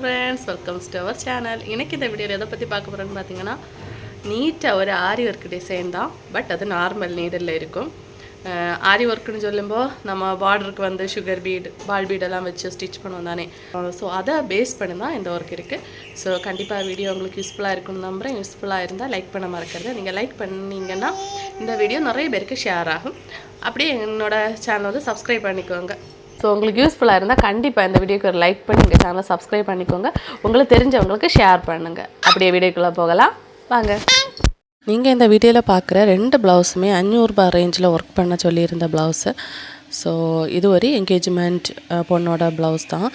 Friends welcome to our channel இன்றைக்கி இந்த வீடியோவில் எதை பற்றி பார்க்க போகிறோன்னு பார்த்தீங்கன்னா நீட்டாக ஒரு ஆரி ஒர்க் டிசைன் தான். பட் அது நார்மல் நீடலில் இருக்கும். ஆரி ஒர்க்குன்னு சொல்லும்போது நம்ம பார்டருக்கு வந்து சுகர் பீட் பால் பீடெல்லாம் வச்சு ஸ்டிச் பண்ணுவோம் தானே. ஸோ அதை பேஸ் பண்ணி தான் இந்த ஒர்க் இருக்குது ஸோ கண்டிப்பாக வீடியோ உங்களுக்கு யூஸ்ஃபுல்லாக இருக்கும்னு நம்புகிறேன் யூஸ்ஃபுல்லாக இருந்தால் லைக் பண்ண மறக்கிறது நீங்கள் லைக் பண்ணிங்கன்னா இந்த வீடியோ நிறைய பேருக்கு ஷேர் ஆகும். அப்படியே என்னோடய சேனல் வந்து சப்ஸ்கிரைப் பண்ணிக்கோங்க. ஸோ உங்களுக்கு யூஸ்ஃபுல்லாக இருந்தால் கண்டிப்பாக இந்த வீடியோக்கு ஒரு லைக் பண்ணி எங்கள் சேனலை சப்ஸ்கிரைப் பண்ணிக்கோங்க. உங்களுக்கு தெரிஞ்சவங்களுக்கு ஷேர் பண்ணுங்கள் அப்படியே வீடியோக்குள்ளே போகலாம். வாங்க. நீங்கள் இந்த வீடியோவில் பார்க்குற ரெண்டு ப்ளவுஸுமே அஞ்சூறுபா ரேஞ்சில் ஒர்க் பண்ண சொல்லியிருந்த ப்ளவுஸு ஸோ இது ஒரு என்கேஜ்மெண்ட் பொண்ணோட ப்ளவுஸ் தான்.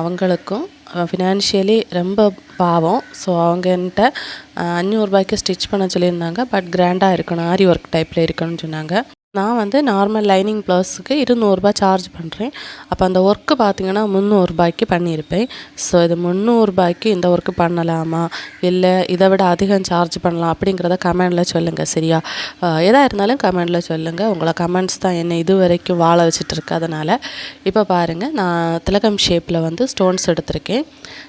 அவங்களுக்கும் ஃபினான்ஷியலி ரொம்ப பாவம். ஸோ அவங்கன்ட்ட அஞ்சூறுபாய்க்கு ஸ்டிச் பண்ண சொல்லியிருந்தாங்க. பட் கிராண்டாக இருக்கணும் ஆரி ஒர்க் டைப்பில் இருக்கணும்னு சொன்னாங்க. நான் வந்து நார்மல் லைனிங் ப்ளவுஸுக்கு இருநூறுபா சார்ஜ் பண்ணுறேன் அப்போ அந்த ஒர்க்கு பார்த்தீங்கன்னா முந்நூறுபாய்க்கு பண்ணியிருப்பேன். ஸோ இது முந்நூறுபாய்க்கு இந்த ஒர்க்கு பண்ணலாமா? இல்லை இதை விட அதிகம் சார்ஜ் பண்ணலாம் அப்படிங்கிறத கமெண்டில் சொல்லுங்கள் சரியா? எதாக இருந்தாலும் கமெண்டில் சொல்லுங்கள் உங்களை கமெண்ட்ஸ் தான் என்னை இது வரைக்கும் வாழ வச்சுட்டு இருக்கு. அதனால் இப்போ பாருங்கள் நான் திலகம் ஷேப்பில் வந்து ஸ்டோன்ஸ் எடுத்திருக்கேன்.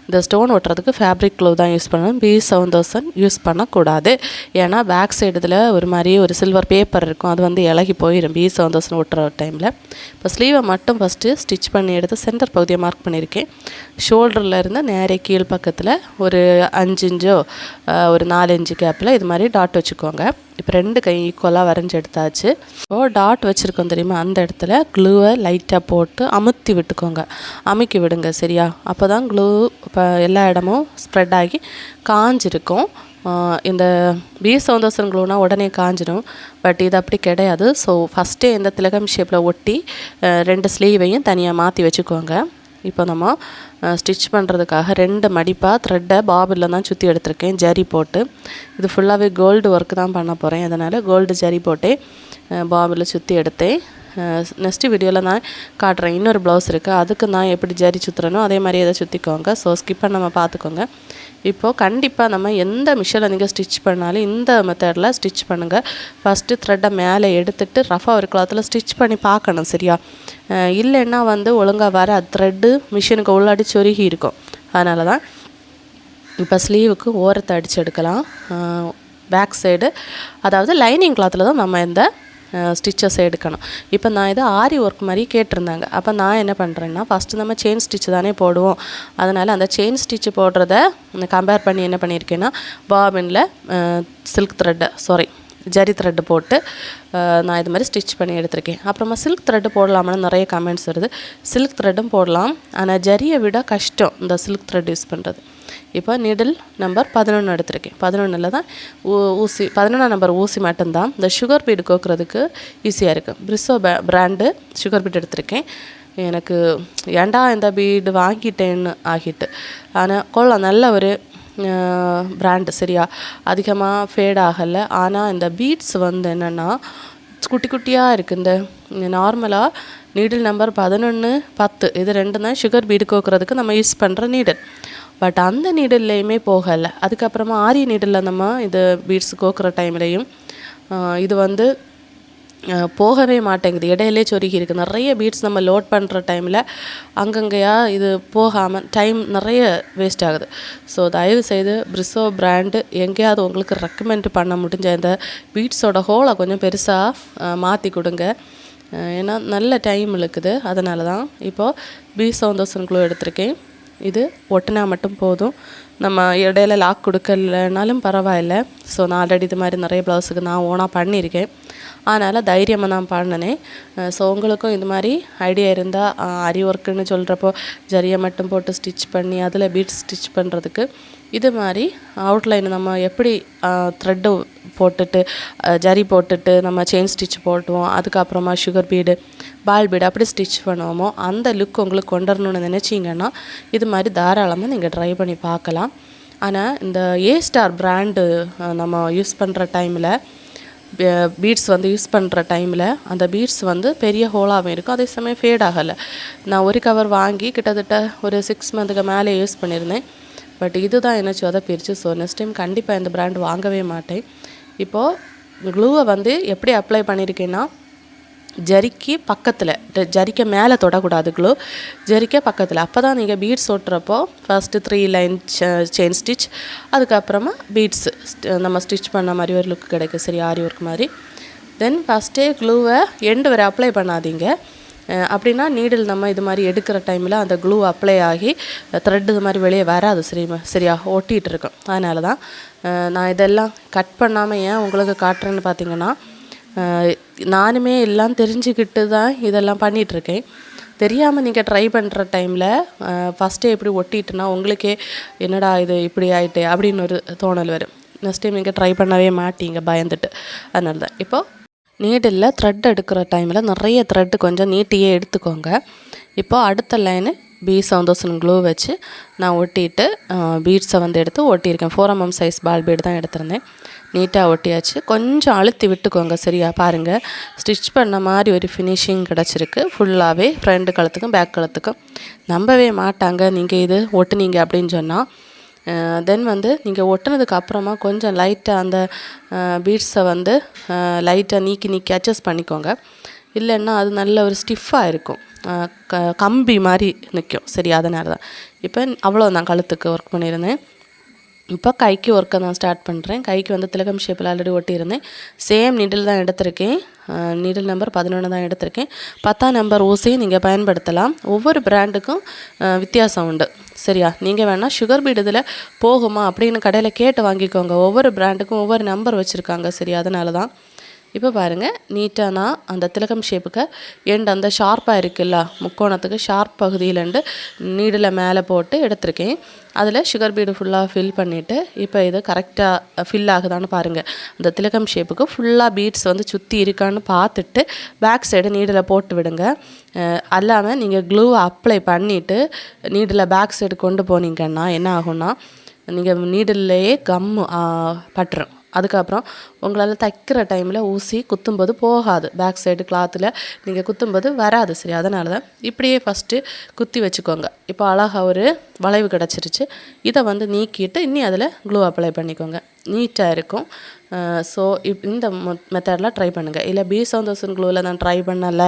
இந்த ஸ்டோன் ஒட்டுறதுக்கு ஃபேப்ரிக் க்ளோ தான் யூஸ் பண்ணணும். பி செவன் தௌசண்ட் யூஸ் பண்ணக்கூடாது. ஏன்னா பேக் சைடில் ஒரு மாதிரி ஒரு சில்வர் பேப்பர் இருக்கும். அது வந்து இலகி போயிடும் பி செவன் தௌசண்ட் ஒட்டுற டைமில் இப்போ ஸ்லீவை மட்டும் ஃபஸ்ட்டு ஸ்டிச் பண்ணி எடுத்து சென்டர் பகுதியை மார்க் பண்ணியிருக்கேன் ஷோல்டரில் இருந்து நேரே கீழ் பக்கத்தில் ஒரு அஞ்சு இன்ச்சோ ஒரு நாலு இன்ச்சு கேப்பில் இது மாதிரி டாட் வச்சுக்கோங்க. இப்போ ரெண்டு கை ஈக்குவலாக வரைஞ்சி எடுத்தாச்சு. இப்போ டாட் வச்சுருக்கோம் தெரியுமா? அந்த இடத்துல க்ளூவை லைட்டாக போட்டு அமுத்தி விட்டுக்கோங்க. அமுக்கி விடுங்க சரியா? அப்போ தான் க்ளூ இப்போ எல்லா இடமும் ஸ்ப்ரெட் ஆகி காஞ்சிருக்கும். இந்த பி சவுந்தர்சன் க்ளூனா உடனே காஞ்சிடும் பட் இது அப்படி கிடையாது. ஸோ ஃபஸ்ட்டே இந்த திலகம் ஷேப்பில் ஒட்டி ரெண்டு ஸ்லீவையும் தனியாக மாற்றி வச்சுக்கோங்க. இப்போ நம்ம ஸ்டிச் பண்ணுறதுக்காக ரெண்டு மடிப்பாக த்ரெட்டை பாபில் தான் சுற்றி எடுத்திருக்கேன் ஜரி போட்டு. இது ஃபுல்லாகவே கோல்டு ஒர்க் தான் பண்ண போகிறேன் அதனால் கோல்டு ஜரி போட்டே பாபில் சுற்றி எடுத்தேன். நெக்ஸ்ட்டு வீடியோவில் நான் காட்டுறேன். இன்னொரு ப்ளவுஸ் இருக்குது அதுக்கு நான் எப்படி ஜரி சுற்றுறனோ அதே மாதிரி எதை சுற்றிக்கோங்க ஸோ ஸ்கிப் நம்ம பார்த்துக்கோங்க. இப்போது கண்டிப்பாக நம்ம எந்த மிஷினில் நீங்கள் ஸ்டிச் பண்ணாலும் இந்த மெத்தடில் ஸ்டிச் பண்ணுங்கள் ஃபஸ்ட்டு த்ரெட்டை மேலே எடுத்துட்டு ரஃபாக ஒரு கிளாத்தில் ஸ்டிச் பண்ணி பார்க்கணும் சரியா? இல்லைன்னா வந்து ஒழுங்காக வர த்ரெட்டு மிஷினுக்கு உள்ளாடி சொருகி இருக்கும். அதனால தான் இப்போ ஸ்லீவுக்கு ஓரத்தை அடித்து எடுக்கலாம். பேக் சைடு அதாவது லைனிங் கிளாத்தில் தான் நம்ம இந்த ஸ்டிச்சஸ் எடுக்கணும். இப்போ நான் இதை ஆரி ஒர்க் மாதிரி கேட்டிருந்தாங்க. அப்போ நான் என்ன பண்ணுறேன்னா ஃபஸ்ட்டு நம்ம செயின் ஸ்டிச்சு தானே போடுவோம். அதனால் அந்த செயின் ஸ்டிச்சு போடுறத கம்பேர் பண்ணி என்ன பண்ணியிருக்கேன்னா பாபினில் சில்க் த்ரெட்டை சாரி ஜரி த்ரெட்டு போட்டு நான் இது மாதிரி ஸ்டிச் பண்ணி எடுத்திருக்கேன். அப்புறமா சில்க் த்ரெட்டு போடலாமான்னு நிறைய கமெண்ட்ஸ் வருது. சில்க் த்ரெட்டும் போடலாம். ஆனால் ஜரியை விட கஷ்டம் இந்த சில்க் த்ரெட் யூஸ் பண்ணுறது இப்போ நிடில் நம்பர் பதினொன்று எடுத்திருக்கேன். பதினொன்றில் தான் ஊ ஊசி பதினொன்றாம் நம்பர் ஊசி மட்டும்தான். இந்த சுகர் பீடு கோக்குறதுக்கு ஈஸியாக இருக்குது பிரிசோ பிராண்டு சுகர் பீட் எடுத்திருக்கேன். எனக்கு ஏன்டா இந்த பீடு வாங்கிட்டேன்னு ஆகிட்டு. ஆனால் கொள்ளலாம் நல்ல ஒரு பிராண்டு சரியா அதிகமாக ஃபேட் ஆகலை. ஆனால் இந்த பீட்ஸ் வந்து என்னென்னா குட்டி குட்டியாக இருக்குது இந்த நார்மலாக நீடில் நம்பர் பதினொன்று பத்து இது ரெண்டு தான் சுகர் பீடு கோக்குறதுக்கு நம்ம யூஸ் பண்ணுற நீடில் பட் அந்த நீடில்லையுமே போகலை. அதுக்கப்புறமா ஆரிய நீடில் நம்ம இது பீட்ஸ் கோக்குற டைம்லேயும் இது வந்து போகவே மாட்டேங்குது. இடையிலே சொருகி இருக்குது நிறைய பீட்ஸ் நம்ம லோட் பண்ணுற டைமில் அங்கங்கேயா இது போகாமல் டைம் நிறைய வேஸ்ட் ஆகுது. ஸோ தயவு செய்து பிரிசோ பிராண்டு எங்கேயாவது உங்களுக்கு ரெக்கமெண்ட் பண்ண முடிஞ்ச இந்த பீட்ஸோட ஹோலை கொஞ்சம் பெருசாக மாற்றி கொடுங்க. ஏன்னா நல்ல டைம் இழுக்குது. அதனால தான் இப்போது பி சவுந்தோசன் குழு எடுத்திருக்கேன். இது ஒட்டினா மட்டும் போதும். நம்ம இடையில லாக் கொடுக்கலனாலும் பரவாயில்ல. ஸோ நான் ஆல்ரெடி இது மாதிரி நிறைய ப்ளவுஸுக்கு நான் ஓனாக பண்ணியிருக்கேன். அதனால் தைரியமாக நான் பண்ணினேன். ஸோ உங்களுக்கும் இது மாதிரி ஐடியா இருந்தால் அரி ஒர்க்குன்னு சொல்கிறப்போ ஜரியை மட்டும் போட்டு ஸ்டிச் பண்ணி அதில் பீட்ஸ் ஸ்டிச் பண்ணுறதுக்கு இது மாதிரி அவுட்லைன் நம்ம எப்படி த்ரெட்டு போட்டுட்டு ஜரி போட்டுட்டு நம்ம செயின் ஸ்டிச் போட்டுவோம். அதுக்கப்புறமா சுகர் பீடு பால் பீடு அப்படி ஸ்டிச் பண்ணுவோமோ அந்த லுக் உங்களுக்கு கொண்டு வரணும்னு நினச்சிங்கன்னா இது மாதிரி தாராளமாக நீங்கள் ட்ரை பண்ணி பார்க்கலாம். ஆனால் இந்த ஏ ஸ்டார் பிராண்டு நம்ம யூஸ் பண்ணுற டைமில் பீட்ஸ் வந்து யூஸ் பண்ணுற டைமில் அந்த பீட்ஸ் வந்து பெரிய ஹோலாகவும் இருக்கும். அதே சமயம் ஃபேட் ஆகலை. நான் ஒரு கவர் வாங்கி கிட்டத்தட்ட ஒரு சிக்ஸ் மந்த்துக்கு மேலே யூஸ் பண்ணியிருந்தேன். பட் இதுதான் என்ன சொதப்பிருச்சு. ஸோ நெக்ஸ்ட் டைம் கண்டிப்பாக இந்த பிராண்ட் வாங்கவே மாட்டேன். இப்போது க்ளூவை வந்து எப்படி அப்ளை பண்ணியிருக்கேன்னா ஜரிக்கு பக்கத்தில் ஜரிக்க மேலே தொடக்கூடாது க்ளூ. ஜரிக்க பக்கத்தில். அப்போ தான் நீங்கள் beads ஒட்டுறப்போ first three line chain stitch அதுக்கப்புறமா பீட்ஸு நம்ம ஸ்டிச் பண்ண மாதிரி ஒரு லுக் கிடைக்கும். சரி ஆரி ஒர்க் மாதிரி. தென் ஃபஸ்ட்டே க்ளூவை எண்டு வரை அப்ளை பண்ணாதீங்க. அப்படின்னா நீடில் நம்ம இது மாதிரி எடுக்கிற டைமில் அந்த க்ளூ அப்ளை ஆகி த்ரெட் இது மாதிரி வெளியே வராது சரி சரியாக ஒட்டிகிட்டு இருக்கும். அதனால தான் நான் இதெல்லாம் கட் பண்ணாமல் ஏன் உங்களுக்கு காட்டுறேன்னு பார்த்தீங்கன்னா நானுமே எல்லாம் தெரிஞ்சுக்கிட்டு தான் இதெல்லாம் பண்ணிகிட்ருக்கேன் தெரியாமல் நீங்கள் ட்ரை பண்ணுற டைமில் ஃபஸ்ட்டே இப்படி ஒட்டிட்டுனா உங்களுக்கே என்னடா இது இப்படி ஆகிட்டு அப்படின்னு ஒரு தோணல் வரும். நெக்ஸ்ட் டைம் நீங்கள் ட்ரை பண்ணவே மாட்டீங்க பயந்துட்டு. அதனால தான் இப்போது நீடில் த்ரெட் எடுக்கிற டைமில் நிறைய த்ரெட்டு கொஞ்சம் நீட்டியே எடுத்துக்கோங்க. இப்போ அடுத்த லைனு பி சவுந்தோசன் க்ளூ வச்சு நான் ஒட்டிட்டு பீட்ஸை வந்து எடுத்து ஒட்டியிருக்கேன். Four MM size ball bead தான் எடுத்திருந்தேன். நீட்டாக ஒட்டியாச்சு. கொஞ்சம் அழுத்தி விட்டுக்கோங்க சரியா? பாருங்கள் ஸ்டிச் பண்ண மாதிரி ஒரு ஃபினிஷிங் கிடச்சிருக்கு. ஃபுல்லாகவே ஃப்ரண்ட் கழுத்துக்கும் பேக் கழுத்துக்கும். நம்பவே மாட்டாங்க. நீங்கள் இது ஒட்டுனீங்க அப்படின்னு சொன்னால் தென் வந்து நீங்கள் ஒட்டினதுக்கு அப்புறமா கொஞ்சம் லைட்டாக அந்த பீட்ஸை வந்து லைட்டாக நீக்கி நீக்கி அட்ஜஸ்ட் பண்ணிக்கோங்க. இல்லைன்னா அது நல்ல ஒரு ஸ்டிஃபாக இருக்கும். க கம்பி மாதிரி நிற்கும் சரி அதனால தான். இப்போ அவ்வளோ நான் கழுத்துக்கு ஒர்க் பண்ணியிருந்தேன். இப்போ கைக்கு ஒர்க்கை நான் ஸ்டார்ட் பண்ணுறேன் கைக்கு வந்து திலகம் ஷேப்பில் ஆல்ரெடி ஒட்டியிருந்தேன். சேம் நீடில் தான் எடுத்திருக்கேன். நீடில் நம்பர் பதினொன்று தான் எடுத்திருக்கேன். பத்தாம் நம்பர் ஊசியும் நீங்கள் பயன்படுத்தலாம். ஒவ்வொரு பிராண்டுக்கும் வித்தியாசம் உண்டு. சரியா? நீங்கள் வேணால் சுகர் பீட் இதில் போகுமா அப்படின்னு கடையில் கேட்டு வாங்கிக்கோங்க. ஒவ்வொரு பிராண்டுக்கும் ஒவ்வொரு நம்பர் வச்சுருக்காங்க. சரி அதனால தான் இப்போ பாருங்கள் நீட்டாக நான் அந்த திலகம் ஷேப்புக்கு எண்ட் அந்த ஷார்ப்பாக இருக்குல்ல முக்கோணத்துக்கு ஷார்ப் பகுதியிலேருந்து நீடில் மேலே போட்டு எடுத்திருக்கேன். அதில் சுகர் பீடு ஃபுல்லாக ஃபில் பண்ணிவிட்டு இப்போ இது கரெக்டாக ஃபில் ஆகுதான்னு பாருங்கள் அந்த திலகம் ஷேப்புக்கு ஃபுல்லாக பீட்ஸ் வந்து சுற்றி இருக்கான்னு பார்த்துட்டு பேக் சைடு நீடில் போட்டு விடுங்க. அல்லாமல் நீங்கள் க்ளூ அப்ளை பண்ணிவிட்டு நீடில் பேக் சைடு கொண்டு போனீங்கன்னா என்ன ஆகும்னா நீங்கள் நீடில்லையே கம்மு பட்டுரும். அதுக்கப்புறம் உங்களால் தைக்கிற டைமில் ஊசி குத்தும்போது போகாது. பேக் சைடு கிளாத்தில் நீங்கள் குத்தும்போது வராது சரி அதனால தான் இப்படியே ஃபஸ்ட்டு குத்தி வச்சுக்கோங்க. இப்போ அழகாக ஒரு வளைவு கிடச்சிருச்சு. இதை வந்து நீக்கிட்டு இன்னி அதில் க்ளூ அப்ளை பண்ணிக்கோங்க. நீட்டாக இருக்கும். ஸோ இப் இந்த மெத்தடில் ட்ரை பண்ணுங்கள் இல்லை பி சவுந்தோசன் க்ளூவில் நான் ட்ரை பண்ணலை.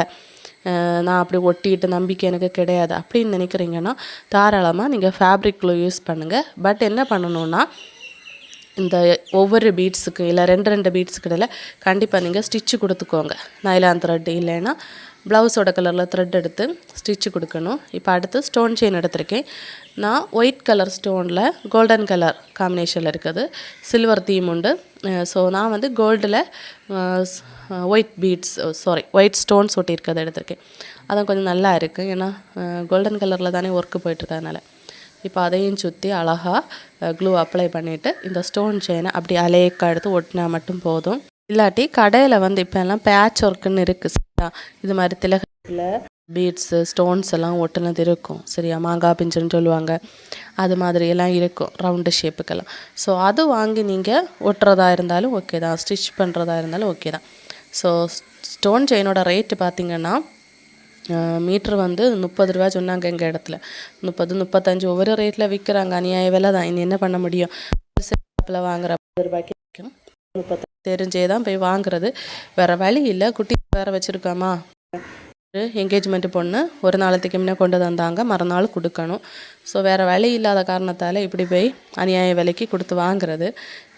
நான் அப்படி ஒட்டிட்டு நம்பிக்கை எனக்கு கிடையாது. அப்படின்னு நினைக்கிறீங்கன்னா தாராளமாக நீங்கள் ஃபேப்ரிக் க்ளூ யூஸ் பண்ணுங்கள் பட் என்ன பண்ணணுன்னா இந்த ஒவ்வொரு பீட்ஸுக்கு இல்லை ரெண்டு ரெண்டு பீட்ஸுக்கு இடையில கண்டிப்பாக நீங்கள் ஸ்டிச்சு கொடுத்துக்கோங்க. நைலான் த்ரெட் இல்லைன்னா ப்ளவுஸோட கலரில் த்ரெட் எடுத்து ஸ்டிச்சு கொடுக்கணும். இப்போ அடுத்து ஸ்டோன் செயின் எடுத்திருக்கேன். நான் ஒயிட் கலர் ஸ்டோனில் கோல்டன் கலர் காம்பினேஷனில் இருக்குது. சில்வர் தீம் உண்டு. ஸோ நான் வந்து கோல்டில் white beads sorry white stones ஒட்டியிருக்கிறத எடுத்திருக்கேன். அதான் கொஞ்சம் நல்லா இருக்குது ஏன்னா கோல்டன் கலரில் தானே ஒர்க்கு போயிட்டுருக்கறதுனால இப்போ அதையும் சுற்றி அழகாக க்ளூ அப்ளை பண்ணிவிட்டு இந்த ஸ்டோன் செயினை அப்படி அலையக்க எடுத்து ஒட்டினா மட்டும் போதும் இல்லாட்டி கடையில் வந்து இப்போ எல்லாம் பேட்ச் ஒர்க்குன்னு இருக்குது சரியா இது மாதிரி திலகத்தில் பீட்ஸு ஸ்டோன்ஸ் எல்லாம் ஒட்டினது இருக்கும் சரியா மாங்காய் பிஞ்சுன்னு சொல்லுவாங்க அது மாதிரி எல்லாம் இருக்கும் ரவுண்டு ஷேப்புக்கெல்லாம் ஸோ அது வாங்கி நீங்கள் ஒட்டுறதா இருந்தாலும் ஓகே தான் ஸ்டிச் பண்ணுறதா இருந்தாலும் ஓகே தான் ஸோ ஸ்டோன் செயினோட ரேட்டு பார்த்தீங்கன்னா மீட்ரு வந்து முப்பது ரூபா சொன்னாங்க எங்கள் இடத்துல. முப்பது முப்பத்தஞ்சு ஒவ்வொரு ரேட்டில் விற்கிறாங்க அநியாய விலை தான். இனி என்ன பண்ண முடியும்? ஷாப்பில் வாங்குற முப்பது ரூபாய்க்கு விற்கும் முப்பத்தஞ்சு தெரிஞ்சே தான் போய் வாங்குறது. வேறு வழி இல்லை. குட்டி வேறு வச்சுருக்காமா? என்கேஜ்மெண்ட் பொண்ணு ஒரு நாளத்துக்கு முன்னே கொண்டு வந்தாங்க. மறுநாள் கொடுக்கணும். ஸோ வேறு வழி இல்லாத காரணத்தால் இப்படி போய் அநியாய விலைக்கு கொடுத்து வாங்குறது.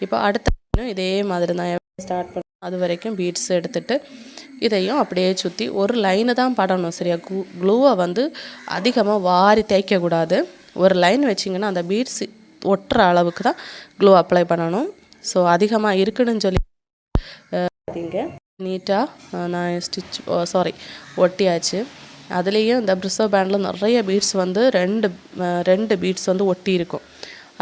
இப்போ அடுத்த இதே மாதிரி தான். ஸ்டார்ட் பண்ண அது வரைக்கும் பீட்ஸ் எடுத்துட்டு இதையும் அப்படியே சுற்றி ஒரு லைனு தான் படணும் சரியா? க்ளூ க்ளூவை வந்து அதிகமாக வாரி தேய்க்கக்கூடாது ஒரு லைன் வச்சிங்கன்னா அந்த பீட்ஸ் ஒட்டுற அளவுக்கு தான் க்ளூ அப்ளை பண்ணணும். ஸோ அதிகமாக இருக்குன்னு சொல்லி பார்த்தீங்க நீட்டாக நான் ஸ்டிச் சாரி ஒட்டியாச்சு. அதுலேயும் இந்த ப்ரிசோ பேண்டில் நிறைய பீட்ஸ் வந்து ரெண்டு ரெண்டு பீட்ஸ் வந்து ஒட்டி இருக்கும்.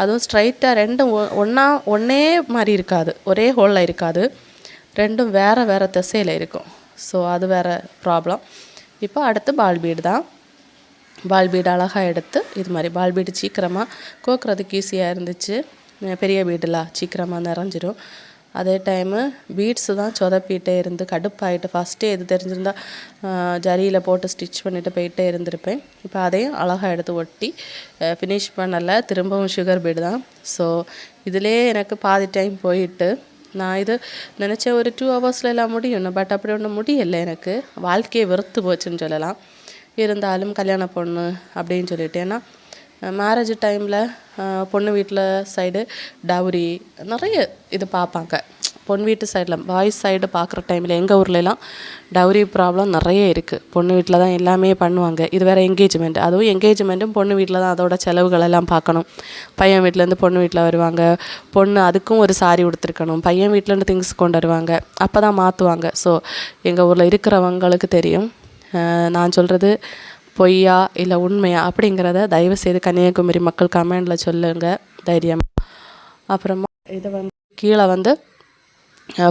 அதுவும் ஸ்ட்ரைட்டாக ரெண்டும் ஒன்றா ஒன்றே மாதிரி இருக்காது. ஒரே ஹோலில் இருக்காது. ரெண்டும் வேறு வேறு திசையில் இருக்கும். ஸோ அது வேறு ப்ராப்ளம் இப்போ அடுத்து பால் பீடு தான். பால் பீடு அழகாக எடுத்து இது மாதிரி பால் பீடு சீக்கிரமாக கோக்குறதுக்கு ஈஸியாக இருந்துச்சு. பெரிய பீடுலாம் சீக்கிரமாக நிறைஞ்சிரும். அதே டைமு பீட்ஸு தான் சொதப்பிட்டே இருந்து கடுப்பாயிட்டு ஃபஸ்ட்டே இது தெரிஞ்சிருந்தா ஜரியில் போட்டு ஸ்டிச் பண்ணிவிட்டு போயிட்டே இருந்திருப்பேன். இப்போ அதையும் அழகாக எடுத்து ஒட்டி ஃபினிஷ் பண்ணலை. திரும்பவும் சுகர் பீடு தான். ஸோ இதிலே எனக்கு பாதி டைம் போயிட்டு நான் இது நினச்ச ஒரு டூ ஹவர்ஸில் எல்லாம் முடியும் பட் அப்படி ஒன்றும் முடியலை எனக்கு. வாழ்க்கையை வெறுத்து போச்சுன்னு சொல்லலாம். இருந்தாலும் கல்யாண பொண்ணு அப்படின்னு சொல்லிட்டு ஏன்னா மேரேஜ் டைமில் பொண்ணு வீட்டில் சைடு டவுரி நிறைய இது பார்ப்பாங்க. பொண்ணு வீட்டு சைடில் பாய்ஸ் சைடு பார்க்குற டைமில் எங்கள் ஊர்லலாம் டவுரி ப்ராப்ளம் நிறைய இருக்குது பொண்ணு வீட்டில் தான் எல்லாமே பண்ணுவாங்க. இது வேறு எங்கேஜ்மெண்ட் அதுவும் எங்கேஜ்மெண்ட்டும் பொண்ணு வீட்டில் தான் அதோட செலவுகள் எல்லாம் பார்க்கணும். பையன் வீட்டிலேருந்து பொண்ணு வீட்டில் வருவாங்க. பொண்ணு அதுக்கும் ஒரு சாரி கொடுத்துருக்கணும் பையன் வீட்டிலேருந்து திங்ஸ் கொண்டு வருவாங்க. அப்போ தான் மாற்றுவாங்க ஸோ எங்கள் ஊரில் இருக்கிறவங்களுக்கு தெரியும். நான் சொல்கிறது பொய்யா இல்லை உண்மையா அப்படிங்கிறத தயவு செய்து கன்னியாகுமரி மக்கள் கமெண்டில் சொல்லுங்கள் தைரியமாக அப்புறமா இதை வந்து கீழே வந்து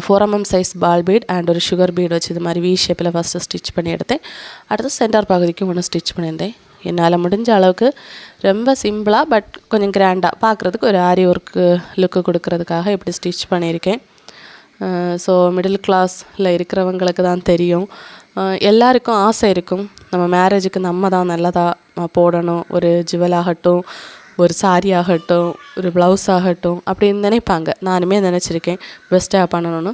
four MM size ball bead and ஒரு சுகர் பீட் வச்சு இது மாதிரி வி ஷேப்பில் ஃபஸ்ட்டு ஸ்டிச் பண்ணி எடுத்தேன் அடுத்து சென்டர் பகுதிக்கு ஒன்று ஸ்டிச் பண்ணியிருந்தேன் என்னால் முடிஞ்ச அளவுக்கு ரொம்ப சிம்பிளாக பட் கொஞ்சம் கிராண்டாக பார்க்குறதுக்கு ஒரு ஆரி ஒர்க்கு லுக்கு கொடுக்கறதுக்காக இப்படி ஸ்டிச் பண்ணியிருக்கேன் ஸோ மிடில் கிளாஸில் இருக்கிறவங்களுக்கு தான் தெரியும் எல்லாருக்கும் ஆசை இருக்கும் நம்ம மேரேஜுக்கு நம்ம தான் நல்லதாக போடணும் ஒரு ஜுவல் ஆகட்டும் ஒரு சாரி ஆகட்டும் ஒரு ப்ளவுஸ் ஆகட்டும் அப்படின்னு நினைப்பாங்க. நானுமே நினச்சிருக்கேன். பெஸ்ட்டாக பண்ணணும்னு.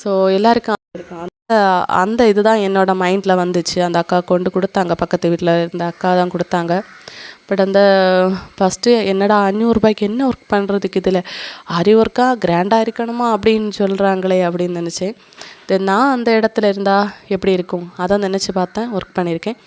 ஸோ எல்லாருக்கும் அந்த அந்த அந்த இதுதான் என்னோடய மைண்டில் வந்துச்சு. அந்த அக்கா கொண்டு கொடுத்தாங்க. பக்கத்து வீட்டில் இருந்த அக்கா தான் கொடுத்தாங்க. பட் அந்த ஃபஸ்ட்டு என்னடா அஞ்சூறுரூபாய்க்கு என்ன ஒர்க் பண்ணுறதுக்கு இதில்? அரி ஒர்க்காக கிராண்டாக இருக்கணுமா? அப்படின்னு சொல்கிறாங்களே அப்படின்னு நினச்சேன். தென் நான் அந்த இடத்துல இருந்தால் எப்படி இருக்கும்? அதை நினச்சி பார்த்தேன். ஒர்க் பண்ணியிருக்கேன்.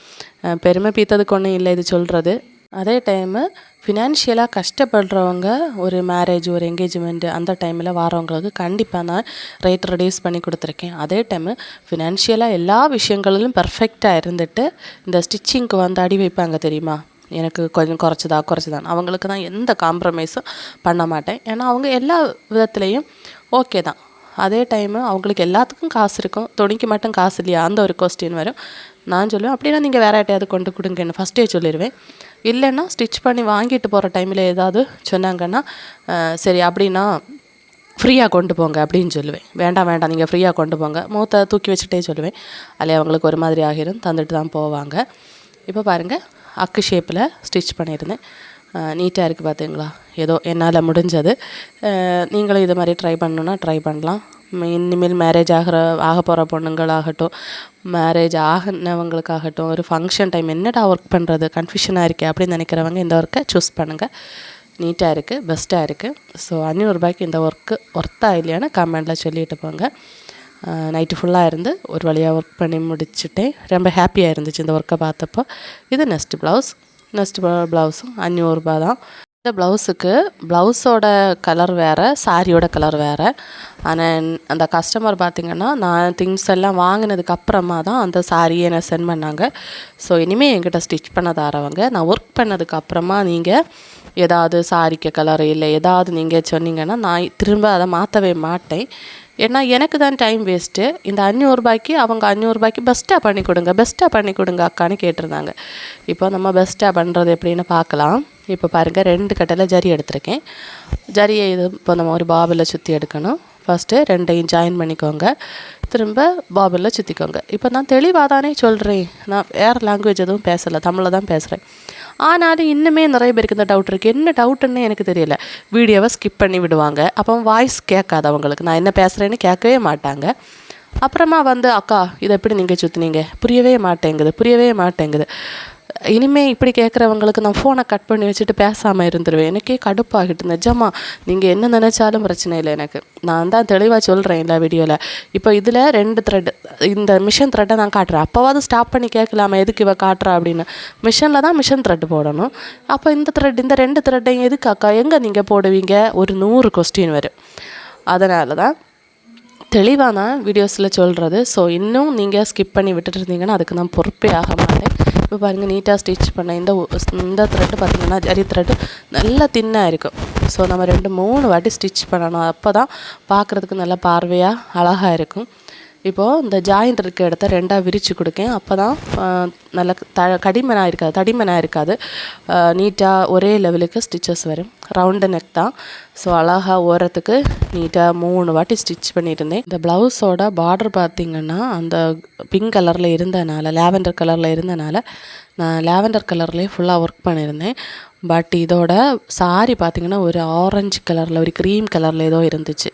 பெருமை பீத்ததுக்கு ஒன்றும் இல்லை இது சொல்கிறது அதே டைமு ஃபினான்ஷியலாக கஷ்டப்படுறவங்க ஒரு மேரேஜ் ஒரு என்கேஜ்மெண்ட்டு அந்த டைமில் வரவங்களுக்கு கண்டிப்பாக நான் ரேட் ரெடியூஸ் பண்ணி கொடுத்துருக்கேன். அதே டைமு ஃபினான்ஷியலாக எல்லா விஷயங்களிலும் பர்ஃபெக்டாக இருந்துட்டு இந்த ஸ்டிச்சிங்க்கு வந்து அடி வைப்பாங்க தெரியுமா? எனக்கு கொஞ்சம் குறைச்சதா குறைச்சதான் அவங்களுக்கு தான் எந்த காம்ப்ரமைஸும் பண்ண மாட்டேன். ஏன்னா அவங்க எல்லா விதத்துலேயும் ஓகே தான். அதே டைமு அவங்களுக்கு எல்லாத்துக்கும் காசு இருக்கும். துணிக்கு மட்டும் காசு இல்லையா? அந்த ஒரு கொஸ்டின் வரும். நான் சொல்லுவேன் அப்படின்னா நீங்கள் வேற யாட்டையாவது கொண்டு கொடுங்கன்னு ஃபஸ்ட்டே சொல்லிடுவேன் இல்லைன்னா ஸ்டிச் பண்ணி வாங்கிட்டு போகிற டைமில் ஏதாவது சொன்னாங்கன்னா சரி அப்படின்னா ஃப்ரீயாக கொண்டு போங்க அப்படின்னு சொல்லுவேன். வேண்டாம் வேண்டாம் நீங்கள் ஃப்ரீயாக கொண்டு போங்க. மூத்த தூக்கி வச்சுட்டே சொல்லுவேன். அதில் அவங்களுக்கு ஒரு மாதிரி ஆகிரும். தந்துட்டு தான் போவாங்க. இப்போ பாருங்கள் அக்கு ஷேப்பில் ஸ்டிச் பண்ணியிருந்தேன். நீட்டாக இருக்குது பார்த்தீங்களா ஏதோ என்னால் முடிஞ்சது. நீங்களும் இது மாதிரி ட்ரை பண்ணணுன்னா ட்ரை பண்ணலாம். இனிமேல் மேரேஜ் ஆகிற ஆக போகிற பொண்ணுங்களாகட்டும் மேரேஜ் ஆகினவங்களுக்காகட்டும் ஒரு ஃபங்க்ஷன் டைம் என்னடா ஒர்க் பண்ணுறது கன்ஃபியூஷனாக இருக்கே அப்படின்னு நினைக்கிறவங்க இந்த ஒர்க்கை சூஸ் பண்ணுங்கள் நீட்டாக இருக்குது பெஸ்ட்டாக இருக்குது ஸோ அஞ்சூறுரூபாய்க்கு இந்த ஒர்க்கு ஒர்த்தாக இல்லையான்னு கமெண்டில் சொல்லிட்டு போங்க. நைட்டு ஃபுல்லாக இருந்து ஒரு வழியாக ஒர்க் பண்ணி முடிச்சுட்டேன். ரொம்ப ஹாப்பியாக இருந்துச்சு இந்த ஒர்க்கை பார்த்தப்போ. இது நெக்ஸ்ட் ப்ளவுஸ் நெக்ஸ்ட் ப்ளவுஸும் அஞ்சூறுரூபா தான். இந்த ப்ளவுஸுக்கு ப்ளவுஸோட கலர் வேறு சாரியோட கலர் வேறு. ஆனால் அந்த கஸ்டமர் பார்த்திங்கன்னா நான் திங்ஸ் எல்லாம் வாங்கினதுக்கு அப்புறமா தான் அந்த சாரியை என்னை சென்ட் பண்ணாங்க. ஸோ இனிமேல் என்கிட்ட ஸ்டிச் பண்ண தரவங்க நான் ஒர்க் பண்ணதுக்கு அப்புறமா நீங்கள் ஏதாவது சாரிக்கு கலர் இல்லை ஏதாவது நீங்கள் சொன்னீங்கன்னா நான் திரும்ப அதை மாற்றவே மாட்டேன். ஏன்னா எனக்கு தான் டைம் வேஸ்ட்டு இந்த அஞ்சூறுபாய்க்கு அவங்க அஞ்சூறுபாய்க்கு பெஸ்ட்டாக பண்ணி கொடுங்க பெஸ்ட்டாக பண்ணி கொடுங்க அக்கான்னு கேட்டிருந்தாங்க. இப்போ நம்ம பெஸ்ட்டாக பண்ணுறது எப்படின்னு பார்க்கலாம். இப்போ பாருங்கள் ரெண்டு கட்டையில் ஜரி எடுத்திருக்கேன். ஜரியை இது இப்போ நம்ம ஒரு பாபில் சுற்றி எடுக்கணும். ஃபஸ்ட்டு ரெண்டையும் ஜாயின் பண்ணிக்கோங்க. திரும்ப பாபிலில் சுற்றிக்கோங்க இப்போ நான் தெளிவாக தானே சொல்கிறேன் நான் வேறு லாங்குவேஜ் எதுவும் பேசலை. தமிழில் தான் பேசுகிறேன் ஆனாலும் இன்னுமே நிறைய பேருக்கு இந்த டவுட் இருக்குது என்ன டவுட்டுன்னு எனக்கு தெரியல. வீடியோவை ஸ்கிப் பண்ணி விடுவாங்க. அப்போ வாய்ஸ் கேட்காது அவங்களுக்கு. நான் என்ன பேசுகிறேன்னு கேட்கவே மாட்டாங்க. அப்புறமா வந்து அக்கா இதை எப்படி நீங்கள் சுற்றுனீங்க புரியவே மாட்டேங்குது. புரியவே மாட்டேங்குது. இனிமே இப்படி கேட்குறவங்களுக்கு நான் ஃபோனை கட் பண்ணி வச்சுட்டு பேசாமல் இருந்துருவேன். எனக்கே கடுப்பாகிட்டு நிஜமா நீங்கள் என்ன நினச்சாலும் பிரச்சனை இல்லை எனக்கு. நான் தான் தெளிவாக சொல்கிறேன் இல்லை வீடியோவில் இப்போ இதில் ரெண்டு த்ரெட் இந்த மிஷின் த்ரெட்டை நான் காட்டுறேன். அப்போவாது ஸ்டாப் பண்ணி கேட்கலாமா எதுக்கு இவ காட்டுறா அப்படின்னு. மிஷினில் தான் மிஷின் த்ரெட் போடணும். அப்போ இந்த த்ரெட் இந்த ரெண்டு த்ரெட்டையும் எதுக்கு அக்கா எங்கே நீங்கள் போடுவீங்க? ஒரு நூறு கொஸ்டின் வரும் அதனால தான் தெளிவாக தான் வீடியோஸில் சொல்கிறது ஸோ இன்னும் நீங்கள் ஸ்கிப் பண்ணி விட்டுட்டு இருந்தீங்கன்னா அதுக்கு நான் பொறுப்பே ஆக மாட்டேன். இப்போ பாருங்கள் நீட்டாக ஸ்டிச் பண்ண இந்த இந்த த்ரெட்டு பார்த்தீங்கன்னா ஜரி த்ரெட்டு நல்லா தின்னாக இருக்கும் ஸோ நம்ம ரெண்டு மூணு வாட்டி ஸ்டிச் பண்ணணும். அப்போ தான் பார்க்குறதுக்கு நல்லா பார்வையாக அழகாக இருக்கும். இப்போது இந்த ஜாயிண்ட் இருக்க இடத்த ரெண்டாக விரித்து கொடுக்கேன். அப்போ தான் நல்ல த கடிமனாக இருக்காது தடிமனாக இருக்காது. நீட்டாக ஒரே லெவலுக்கு ஸ்டிச்சஸ் வரும். ரவுண்டு நெக் தான். ஸோ அழகாக ஓரத்துக்கு நீட்டாக மூணு வாட்டி ஸ்டிச் பண்ணியிருந்தேன். இந்த ப்ளவுஸோட பார்டர் பார்த்திங்கன்னா அந்த பிங்க் கலரில் இருந்தனால லேவெண்டர் கலரில் இருந்தனால நான் லாவெண்டர் கலர்லேயே ஃபுல்லாக ஒர்க் பண்ணியிருந்தேன். பட் இதோட சாரி பார்த்திங்கன்னா ஒரு ஆரஞ்சு கலரில் ஒரு க்ரீம் கலரில் ஏதோ இருந்துச்சு.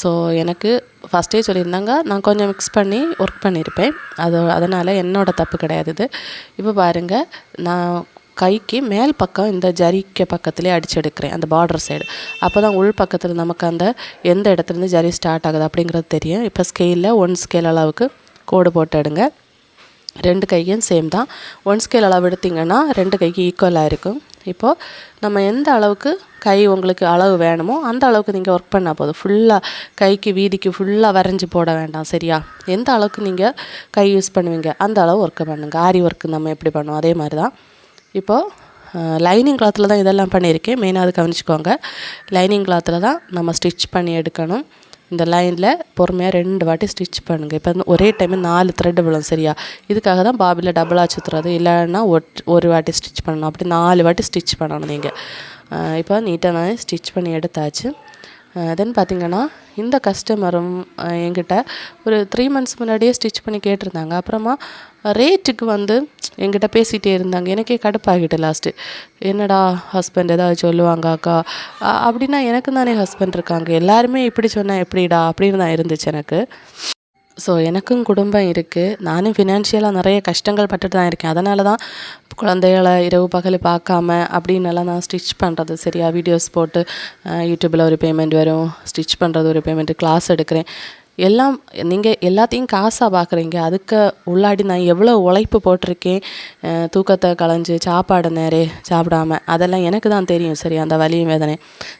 ஸோ எனக்கு ஃபஸ்ட்டே சொல்லியிருந்தாங்க நான் கொஞ்சம் மிக்ஸ் பண்ணி ஒர்க் பண்ணியிருப்பேன். அது அதனால் என்னோட தப்பு கிடையாது இது. இப்போ பாருங்கள் நான் கைக்கு மேல் பக்கம் இந்த ஜரிக்க பக்கத்துலேயே அடிச்சு எடுக்கிறேன் அந்த பார்டர் சைடு அப்போ தான் உள் பக்கத்தில் நமக்கு அந்த எந்த இடத்துலேருந்து ஜரி ஸ்டார்ட் ஆகுது அப்படிங்கிறது தெரியும். இப்போ ஸ்கேலில் ஒன் ஸ்கேல் அளவுக்கு கோடு போட்டு எடுங்க. ரெண்டு கையும் சேம் தான். ஒன் ஸ்கேல் அளவு எடுத்திங்கன்னா ரெண்டு கைக்கு ஈக்குவலாக இருக்கும். இப்போது நம்ம எந்த அளவுக்கு கை உங்களுக்கு அளவு வேணுமோ அந்த அளவுக்கு நீங்கள் ஒர்க் பண்ணால் போதும். ஃபுல்லாக கைக்கு வீதிக்கு ஃபுல்லாக வரைஞ்சி போட வேண்டாம் சரியா? எந்த அளவுக்கு நீங்கள் கை யூஸ் பண்ணுவீங்க அந்த அளவு ஒர்க்கு பண்ணுங்கள் ஆரி ஒர்க்கு நம்ம எப்படி பண்ணுவோம் அதே மாதிரி தான். இப்போது லைனிங் கிளாத்தில் தான் இதெல்லாம் பண்ணியிருக்கேன். மெயினாக அது கவனிச்சிக்கோங்க. லைனிங் கிளாத்தில் தான் நம்ம ஸ்டிச் பண்ணி எடுக்கணும். இந்த லைனில் பொறுமையாக ரெண்டு வாட்டி ஸ்டிச் பண்ணுங்கள் இப்போ ஒரே டைம் நாலு த்ரெட் விழும் சரியா? இதுக்காக தான் பாபியில் டபுளாக சுற்றுறது இல்லைன்னா ஒட் ஒரு வாட்டி ஸ்டிச் பண்ணணும். அப்படி நாலு வாட்டி ஸ்டிச் பண்ணணும் நீங்கள் இப்போ நீட்டாக நான் ஸ்டிச் பண்ணி எடுத்தாச்சு. தென் பார்த்திங்கன்னா இந்த கஸ்டமரும் என்கிட்ட ஒரு த்ரீ மந்த்ஸ் முன்னாடியே ஸ்டிச் பண்ணி கேட்டிருந்தாங்க. அப்புறமா ரேட்டுக்கு வந்து என்கிட்ட பேசிகிட்டே இருந்தாங்க. எனக்கே கடுப்பாகிட்டு லாஸ்ட்டு என்னடா ஹஸ்பண்ட் ஏதாவது சொல்லுவாங்க அக்கா? அப்படின்னா எனக்கு தானே ஹஸ்பண்ட் இருக்காங்க. எல்லாருமே இப்படி சொன்னால் எப்படிடா? அப்படின்னு தான் இருந்துச்சு எனக்கு. ஸோ எனக்கும் குடும்பம் இருக்குது நானும் ஃபினான்ஷியலாக நிறைய கஷ்டங்கள் பட்டுட்டு தான் இருக்கேன். அதனால தான் குழந்தைகளை இரவு பகல் பார்க்காம அப்படின்னெல்லாம் நான் ஸ்டிச் பண்ணுறது சரியா வீடியோஸ் போட்டு யூடியூப்பில் ஒரு பேமெண்ட் வரும். ஸ்டிச் பண்ணுறது ஒரு பேமெண்ட் கிளாஸ் எடுக்கிறேன். எல்லாம் நீங்கள் எல்லாத்தையும் காசாக பார்க்குறீங்க அதுக்கு உள்ளாடி நான் எவ்வளோ உழைப்பு போட்டிருக்கேன். தூக்கத்தை களைஞ்சு சாப்பாடு நேரே சாப்பிடாம. அதெல்லாம் எனக்கு தான் தெரியும் சரி அந்த வலியும் வேதனை.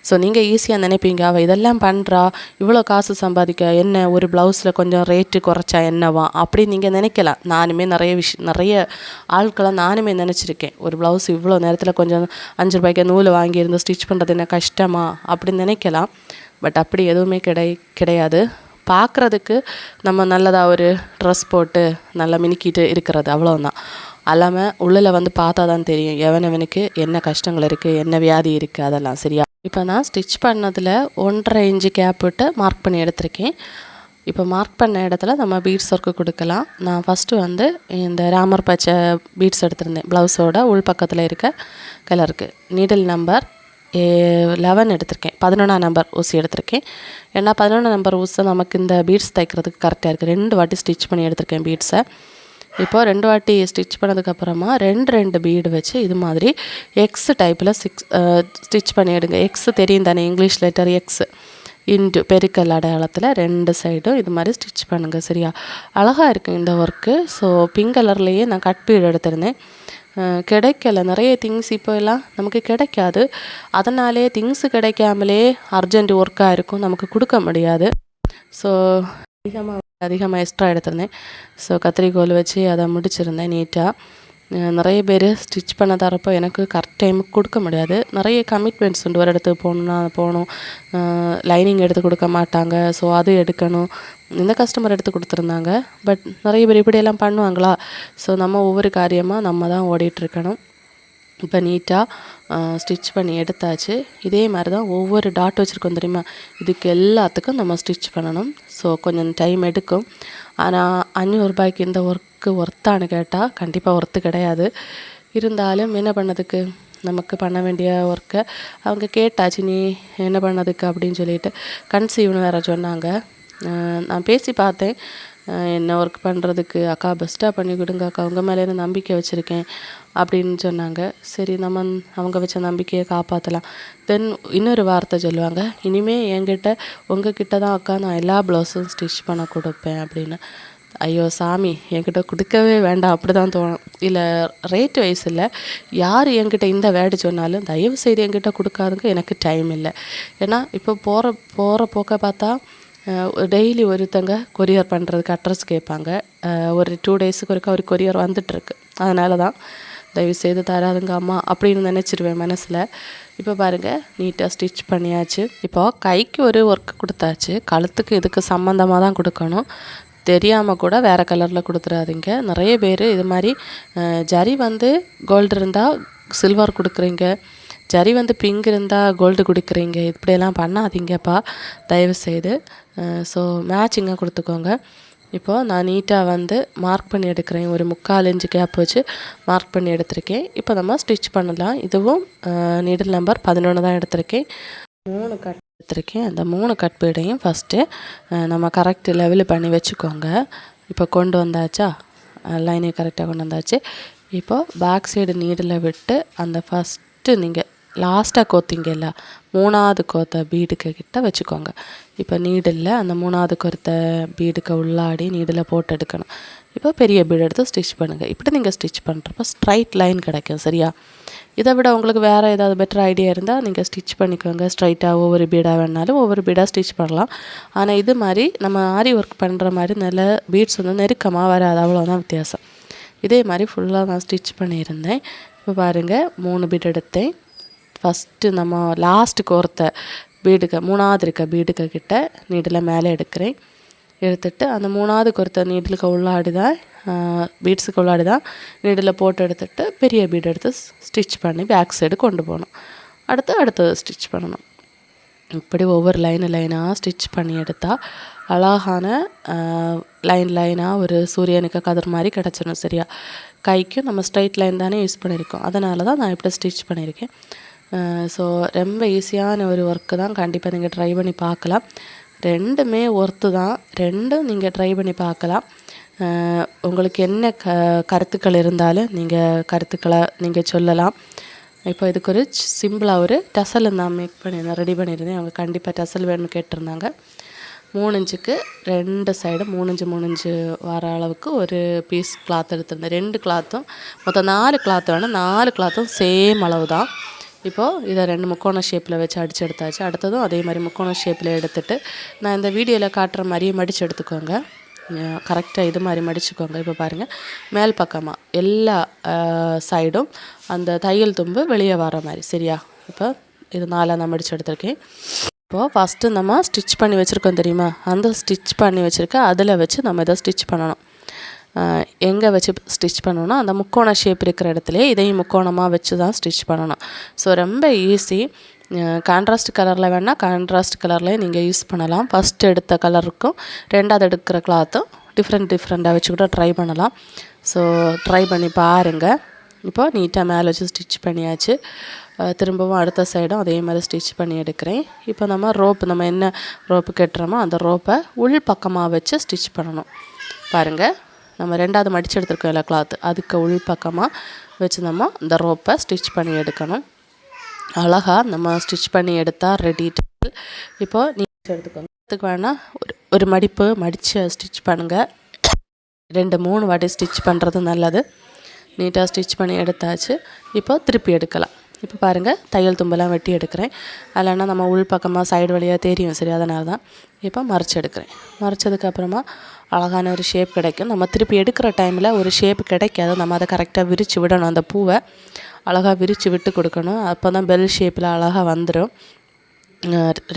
ஸோ நீங்கள் ஈஸியாக நினைப்பீங்க அவள் இதெல்லாம் பண்ணுறா இவ்வளோ காசு சம்பாதிக்க என்ன ஒரு ப்ளவுஸில் கொஞ்சம் ரேட்டு குறைச்சா என்னவா? அப்படி நீங்கள் நினைக்கலாம் நானுமே நிறைய விஷ் நிறைய ஆட்களை நானுமே நினச்சிருக்கேன். ஒரு ப்ளவுஸ் இவ்வளோ நேரத்தில் கொஞ்சம் அஞ்சு ரூபாய்க்கு நூல் வாங்கியிருந்து ஸ்டிச் பண்ணுறது என்ன கஷ்டமா? அப்படின்னு நினைக்கலாம். பட் அப்படி எதுவுமே கிடை கிடையாது. பார்க்குறதுக்கு நம்ம நல்லதாக ஒரு ட்ரெஸ் போட்டு நல்லா மினுக்கிட்டு இருக்கிறது அவ்வளோதான் அல்லாமல் உள்ளில் வந்து பார்த்தா தான் தெரியும் எவனவனுக்கு என்ன கஷ்டங்கள் இருக்குது என்ன வியாதி இருக்குது அதெல்லாம் சரியா? இப்போ நான் ஸ்டிச் பண்ணதில் ஒன்றரை இன்ச்சு கேப் விட்டு மார்க் பண்ணி எடுத்திருக்கேன். இப்போ மார்க் பண்ண இடத்துல நம்ம பீட்ஸ் ஒர்க்கு கொடுக்கலாம். நான் ஃபஸ்ட்டு வந்து இந்த ராமர் பச்சை பீட்ஸ் எடுத்திருந்தேன். ப்ளவுஸோட உள் பக்கத்தில் இருக்க கலருக்கு நீடில் நம்பர் லெவன் எடுத்திருக்கேன். பதினொன்றாம் நம்பர் ஊசி எடுத்திருக்கேன். ஏன்னா பதினொன்றாம் நம்பர் ஊசி நமக்கு இந்த பீட்ஸ் தைக்கிறதுக்கு கரெக்டாக இருக்குது ரெண்டு வாட்டி ஸ்டிச் பண்ணி எடுத்திருக்கேன் பீட்ஸை இப்போ ரெண்டு வாட்டி ஸ்டிச் பண்ணதுக்கப்புறமா ரெண்டு ரெண்டு பீடு வச்சு இது மாதிரி எக்ஸ் டைப்பில் சிக்ஸ் ஸ்டிச் பண்ணி எடுங்க. எக்ஸ் தெரியும் தானே? இங்கிலீஷ் லெட்டர் எக்ஸ் இன்ட்டு பெருக்கல் அடையாளத்தில் ரெண்டு சைடும் இது மாதிரி ஸ்டிச் பண்ணுங்கள் சரியா? அழகாக இருக்குது இந்த ஒர்க்கு ஸோ பிங்க் கலர்லேயே நான் கட் பீடு எடுத்திருந்தேன். கிடைக்கல. நிறைய திங்ஸ் இப்போ எல்லாம் நமக்கு கிடைக்காது. அதனாலே திங்ஸ் கிடைக்காமலே அர்ஜெண்ட் ஒர்க்காக இருக்கும். நமக்கு கொடுக்க முடியாது. ஸோ அதிகமாக அதிகமாக எக்ஸ்ட்ரா எடுத்திருந்தேன். ஸோ கத்திரிக்கோல் வச்சு அதை முடிச்சிருந்தேன் நீட்டாக நிறைய பேர் ஸ்டிச் பண்ண தரப்போ எனக்கு கரெக்ட் டைமுக்கு கொடுக்க முடியாது. நிறைய கமிட்மெண்ட்ஸ் உண்டு ஒரு இடத்துக்கு போகணுன்னா போகணும். லைனிங் எடுத்து கொடுக்க மாட்டாங்க. ஸோ அது எடுக்கணும். இந்த கஸ்டமர் எடுத்து கொடுத்துருந்தாங்க. பட் நிறைய பேர் இப்படியெல்லாம் பண்ணுவாங்களா? ஸோ நம்ம ஒவ்வொரு காரியமாக நம்ம தான் ஓடிட்டுருக்கணும் இப்போ நீட்டாக ஸ்டிச் பண்ணி எடுத்தாச்சு. இதே மாதிரி தான் ஒவ்வொரு டாட் வச்சுருக்கோம் தெரியுமா? இதுக்கு எல்லாத்துக்கும் நம்ம ஸ்டிச் பண்ணணும். ஸோ கொஞ்சம் டைம் எடுக்கும். ஆனால் அஞ்சூறுபாய்க்கு இந்த ஒர்க்கு ஒர்த்தான்னு கேட்டால் கண்டிப்பாக ஒர்த்து கிடையாது. இருந்தாலும் என்ன பண்ணதுக்கு? நமக்கு பண்ண வேண்டிய ஒர்க்கை அவங்க கேட்டாச்சு நீ என்ன பண்ணதுக்கு? அப்படின்னு சொல்லிட்டு கன்சீவ்னு வேறு சொன்னாங்க. நான் பேசி பார்த்தேன். என்ன ஒர்க் பண்ணுறதுக்கு அக்கா பெஸ்ட்டாக பண்ணி கொடுங்க அக்கா உங்கள் மேலே நம்பிக்கை வச்சுருக்கேன். அப்படின்னு சொன்னாங்க. சரி நம்ம அவங்க வச்ச நம்பிக்கையை காப்பாற்றலாம் தென் இன்னொரு வார்த்தை சொல்லுவாங்க. இனிமே என்கிட்ட உங்ககிட்ட தான் அக்கா நான் எல்லா ப்ளவுஸும் ஸ்டிச் பண்ண கொடுப்பேன் அப்படின்னு. ஐயோ சாமி என்கிட்ட கொடுக்கவே வேண்டாம். அப்படி தான் தோணும். இல்லை ரேட் வைஸ் இல்லை. யார் என்கிட்ட இந்த வேர்டு சொன்னாலும் தயவு செய்து என்கிட்ட கொடுக்காதுங்க. எனக்கு டைம் இல்லை. ஏன்னா இப்போ போகிற போகிற போக்க பார்த்தா டெய்லி ஒருத்தங்க கொரியர் பண்ணுறதுக்கு அட்ரஸ் கேட்பாங்க. ஒரு டூ டேஸுக்கு ஒருக்கா ஒரு கொரியர் வந்துட்டுருக்கு. அதனால தான் தயவு செய்து தராதுங்க அம்மா அப்படின்னு நினச்சிருவேன் மனசில். இப்போ பாருங்கள் நீட்டாக ஸ்டிச் பண்ணியாச்சு. இப்போது கைக்கு ஒரு ஒர்க் கொடுத்தாச்சு. கழுத்துக்கு இதுக்கு சம்மந்தமாக தான் கொடுக்கணும். தெரியாமல் கூட வேறு கலரில் கொடுத்துறாதீங்க. நிறைய பேர் இது மாதிரி ஜரி வந்து கோல்டு இருந்தால் சில்வர் கொடுக்குறீங்க. ஜரி வந்து பிங்க் இருந்தால் கோல்டு கொடுக்குறீங்க. இப்படியெல்லாம் பண்ணாதீங்கப்பா. தயவு செய்து ஸோ மேட்சிங்காக கொடுத்துக்கோங்க. இப்போது நான் நீட்டாக வந்து மார்க் பண்ணி எடுக்கிறேன். ஒரு முக்கால் இன்ச்சு கேப் வச்சு மார்க் பண்ணி எடுத்திருக்கேன். இப்போ நம்ம ஸ்டிச் பண்ணலாம். இதுவும் நீடில் நம்பர் பதினொன்று தான் எடுத்திருக்கேன். மூணு கட் எடுத்திருக்கேன். அந்த மூணு கட் பீடையும் ஃபஸ்ட்டு நம்ம கரெக்ட் லெவலு பண்ணி வச்சுக்கோங்க. இப்போ கொண்டு வந்தாச்சா? லைனையும் கரெக்டாக கொண்டு வந்தாச்சு. இப்போது பேக் சைடு நீடில் விட்டு அந்த ஃபஸ்ட்டு நீங்கள் லாஸ்ட்டாக கோத்திங்கல்ல மூணாவது கோத்த பீடுக்கு கிட்ட வச்சுக்கோங்க. இப்போ நீடில் அந்த மூணாவது கோத்த பீடுக்கு உள்ளாடி நீடில் போட்டு எடுக்கணும். இப்போ பெரிய பீடு எடுத்து ஸ்டிச் பண்ணுங்கள் இப்படி நீங்கள் ஸ்டிச் பண்ணுறப்ப ஸ்ட்ரைட் லைன் கிடைக்கும் சரியா? இதை விட உங்களுக்கு வேறு ஏதாவது பெட்டர் ஐடியா இருந்தால் நீங்கள் ஸ்டிச் பண்ணிக்கோங்க. ஸ்ட்ரைட்டாக ஒவ்வொரு பீடாக வேணாலும் ஒவ்வொரு பீடாக ஸ்டிச் பண்ணலாம். ஆனால் இது மாதிரி நம்ம ஆரி ஒர்க் பண்ணுற மாதிரி நல்ல பீட்ஸ் வந்து நெருக்கமாக வராது. அவ்வளோதான் வித்தியாசம். இதே மாதிரி ஃபுல்லாக நான் ஸ்டிச் பண்ணியிருந்தேன். இப்போ பாருங்கள் மூணு பீட் எடுத்தேன். ஃபஸ்ட்டு நம்ம லாஸ்ட்டு கோர்த்த பீடுக்க மூணாவது இருக்க பீடுக்க கிட்ட நீடில் மேலே எடுக்கிறேன். எடுத்துட்டு அந்த மூணாவது ஒருத்த நீடிலுக்கு உள்ளாடி தான் பீட்ஸுக்கு உள்ளாடி தான் நீடில் போட்டு எடுத்துட்டு பெரிய பீடு எடுத்து ஸ்டிச் பண்ணி பேக் சைடு கொண்டு போகணும். அடுத்து அடுத்தது ஸ்டிச் பண்ணணும். இப்படி ஒவ்வொரு லைனு லைனாக ஸ்டிச் பண்ணி எடுத்தால் அழகான லைன் லைனாக ஒரு சூரியனுக்கு கதிர் மாதிரி கிடச்சிடும் சரியா? கைக்கும் நம்ம ஸ்ட்ரைட் லைன் தானே யூஸ் பண்ணியிருக்கோம் அதனால தான் நான் இப்படி ஸ்டிச் பண்ணியிருக்கேன் ஸோ ரொம்ப ஈஸியான ஒரு ஒர்க்கு தான். கண்டிப்பாக நீங்கள் ட்ரை பண்ணி பார்க்கலாம். ரெண்டுமே ஒர்த்து தான். ரெண்டும் நீங்கள் ட்ரை பண்ணி பார்க்கலாம். உங்களுக்கு என்ன க கருத்துக்கள் இருந்தாலும் நீங்கள் கருத்துக்களை நீங்கள் சொல்லலாம். இப்போ இதுக்கு ஒரு சிம்பிளாக ஒரு டசல் நான் மேக் பண்ணியிருந்தேன் ரெடி பண்ணியிருந்தேன் அவங்க கண்டிப்பாக டசல் வேணும்னு கேட்டிருந்தாங்க. மூணு இன்ச்சுக்கு ரெண்டு சைடு மூணு இன்ச்சு மூணு இன்ச்சு வர அளவுக்கு ஒரு பீஸ் கிளாத் எடுத்திருந்தேன். ரெண்டு கிளாத்தும் மொத்தம் நாலு கிளாத் வேணும். நாலு கிளாத்தும் சேம் அளவு தான். இப்போது இதை ரெண்டு முக்கோண ஷேப்பில் வச்சு அடித்து எடுத்தாச்சு அடுத்ததும் அதே மாதிரி முக்கோண ஷேப்பில் எடுத்துகிட்டு நான் இந்த வீடியோவில் காட்டுற மாதிரியே மடித்து எடுத்துக்கோங்க. கரெக்டாக இது மாதிரி மடிச்சுக்கோங்க. இப்போ பாருங்கள் மேல் பக்கமாக எல்லா சைடும் அந்த தையல் தும்பு வெளியே வர மாதிரி. சரியா? இப்போ இது நாலாக நான் மடித்து எடுத்திருக்கேன். இப்போது ஃபஸ்ட்டு நம்ம ஸ்டிச் பண்ணி வச்சுருக்கோம் தெரியுமா? அந்த ஸ்டிச் பண்ணி வச்சுருக்க அதில் வச்சு நம்ம இதை ஸ்டிச் பண்ணணும். எங்கே வச்சு ஸ்டிச் பண்ணணும்னா அந்த முக்கோண ஷேப் இருக்கிற இடத்துலையே இதையும் முக்கோணமாக வச்சு தான் ஸ்டிச் பண்ணணும். ஸோ ரொம்ப ஈஸி கான்ட்ராஸ்ட் கலரில் வேணால் கான்ட்ராஸ்ட் கலர்லேயே நீங்கள் யூஸ் பண்ணலாம். ஃபஸ்ட் எடுத்த கலருக்கும் ரெண்டாவது எடுக்கிற கிளாத்தும் டிஃப்ரெண்ட் டிஃப்ரெண்ட்டாக வச்சு கூட ட்ரை பண்ணலாம். ஸோ ட்ரை பண்ணி பாருங்கள் இப்போ நீட்டாக மேலே வச்சு ஸ்டிச் பண்ணியாச்சு. திரும்பவும் அடுத்த சைடும் அதே மாதிரி ஸ்டிச் பண்ணி எடுக்கிறேன். இப்போ நம்ம ரோப்பு நம்ம என்ன ரோப்பு கட்டுறோமோ அந்த ரோப்பை உள் பக்கமாக வச்சு ஸ்டிச் பண்ணணும். பாருங்கள் நம்ம ரெண்டாவது மடித்து எடுத்துருக்கோம் இல்லை கிளாத்து அதுக்கு உள்பக்கமாக வச்சு நம்ம இந்த ரோப்பை ஸ்டிச் பண்ணி எடுக்கணும். அழகாக நம்ம ஸ்டிச் பண்ணி எடுத்தால் ரெடி இப்போது நீ எடுத்துக்கோங்க. அதுக்கு வேணால் ஒரு ஒரு மடிப்பு மடித்து ஸ்டிச் பண்ணுங்கள் ரெண்டு மூணு வாட்டி ஸ்டிச் பண்ணுறது நல்லது. நீட்டாக ஸ்டிச் பண்ணி எடுத்தாச்சு. இப்போ திருப்பி எடுக்கலாம். இப்போ பாருங்கள் தையல் தும்பெல்லாம் வெட்டி எடுக்கிறேன். இல்லைன்னா நம்ம உள் பக்கமாக சைடு வழியாக தெரியும் சரி அதனால தான் இப்போ மறைச்சி எடுக்கிறேன். மறைச்சதுக்கப்புறமா அழகான ஒரு ஷேப் கிடைக்கும். நம்ம திருப்பி எடுக்கிற டைமில் ஒரு ஷேப் கிடைக்காது. நம்ம அதை கரெக்டாக விரித்து விடணும். அந்த பூவை அழகாக விரித்து விட்டு கொடுக்கணும். அப்போ தான் பெல் ஷேப்பில் அழகாக வந்துடும்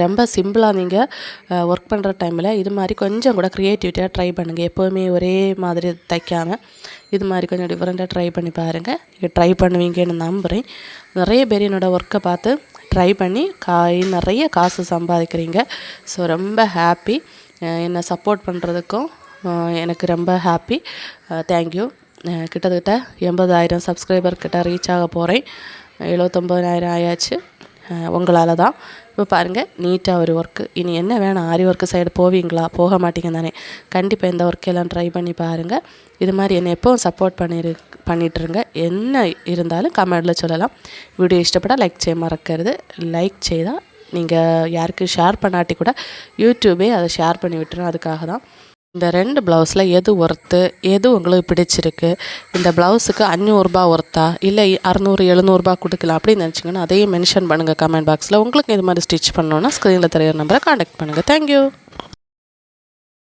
ரொம்ப சிம்பிளாக நீங்கள் ஒர்க் பண்ணுற டைமில் இது மாதிரி கொஞ்சம் கூட க்ரியேட்டிவிட்டியாக ட்ரை பண்ணுங்கள் எப்போவுமே ஒரே மாதிரி தைக்காமல் இது மாதிரி கொஞ்சம் டிஃப்ரெண்ட்டாக ட்ரை பண்ணி பாருங்கள் நீங்கள் ட்ரை பண்ணுவீங்கன்னு நம்புகிறேன் நிறைய பேர் என்னோடய ஒர்க்கை பார்த்து ட்ரை பண்ணி காய் நிறைய காசு சம்பாதிக்கிறீங்க. ஸோ ரொம்ப ஹாப்பி என்னை சப்போர்ட் பண்ணுறதுக்கும் எனக்கு ரொம்ப ஹாப்பி தேங்க்யூ கிட்டத்தட்ட எண்பதாயிரம் சப்ஸ்கிரைபர் கிட்ட ரீச் ஆக போகிறேன் எழுபத்தொம்பதாயிரம் ஆயாச்சு. உங்களால் தான் இப்போ பாருங்கள் நீட்டாக ஒரு ஒர்க்கு இனி என்ன வேணும்? ஆரி ஒர்க்கு சைடு போவீங்களா? போக மாட்டீங்க தானே. கண்டிப்பாக இந்த ஒர்க்கெல்லாம் ட்ரை பண்ணி பாருங்கள் இது மாதிரி என்னை எப்போவும் சப்போர்ட் பண்ணிரு பண்ணிகிட்ருங்க என்ன இருந்தாலும் கமெண்டில் சொல்லலாம். வீடியோ இஷ்டப்பட்டால் லைக் செய்ய மறக்கிறது. லைக் செய்தால் நீங்கள் யாருக்கு ஷேர் பண்ணாட்டி கூட யூடியூபே அதை ஷேர் பண்ணி விட்டுரும் அதுக்காக தான் இந்த ரெண்டு ப்ளவுஸில் எது ஒர்த்து எது உங்களுக்கு பிடிச்சிருக்கு? இந்த ப்ளவுஸுக்கு அஞ்சூறுரூபா ஒர்த்தா இல்லை அறநூறு எழுநூறுபா கொடுக்கலாம் அப்படின்னு நினச்சிங்கன்னா அதையும் மென்ஷன் பண்ணுங்கள் கமெண்ட் பாக்ஸில் உங்களுக்கு இது மாதிரி ஸ்டிச் பண்ணோன்னா ஸ்க்ரீனில் தெரியிற நம்பரை காண்டாக்ட் பண்ணுங்கள் தேங்க்யூ